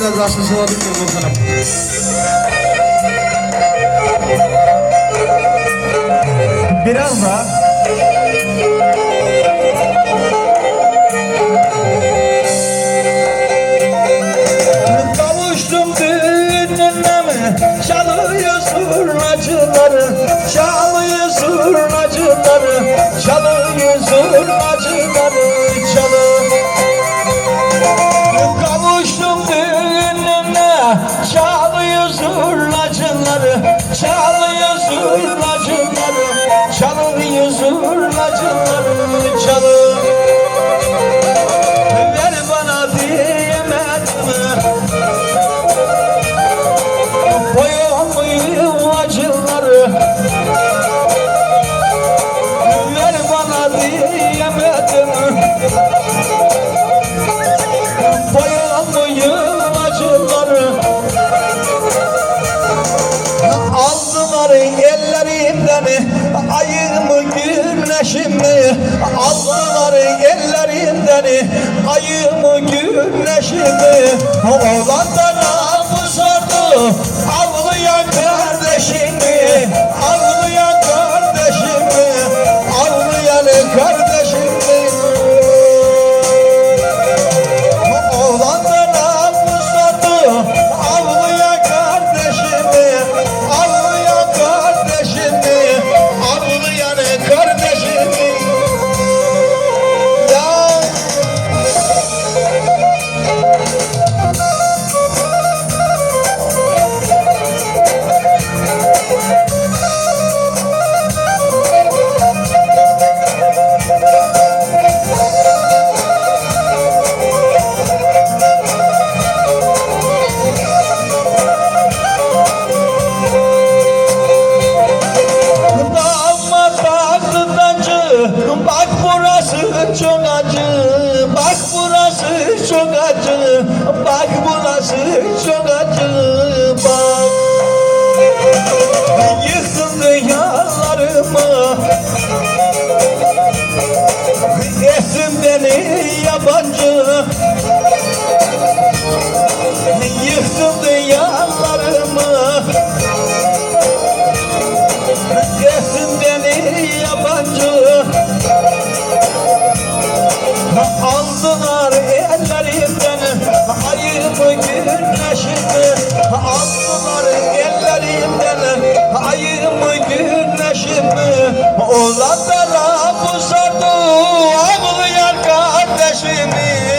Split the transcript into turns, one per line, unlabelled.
biraz aşısı olabilir Volkan abi. Biraz daha.
Kavuştum düğününe mi? Çalıyor zurnacıları Çalıyor zurnacıları Çalıyor zurnacıları Çalıyor zurnacıları Çalıyor zurnacıları Çalıyor zurnacıları Çalıyor Aldılar ellerimden ayımı güneşimi avı Bak burası çok acı Bak burası çok acı Bak. Yıktın dünyalarımı Ettin beni yabancı vejo em.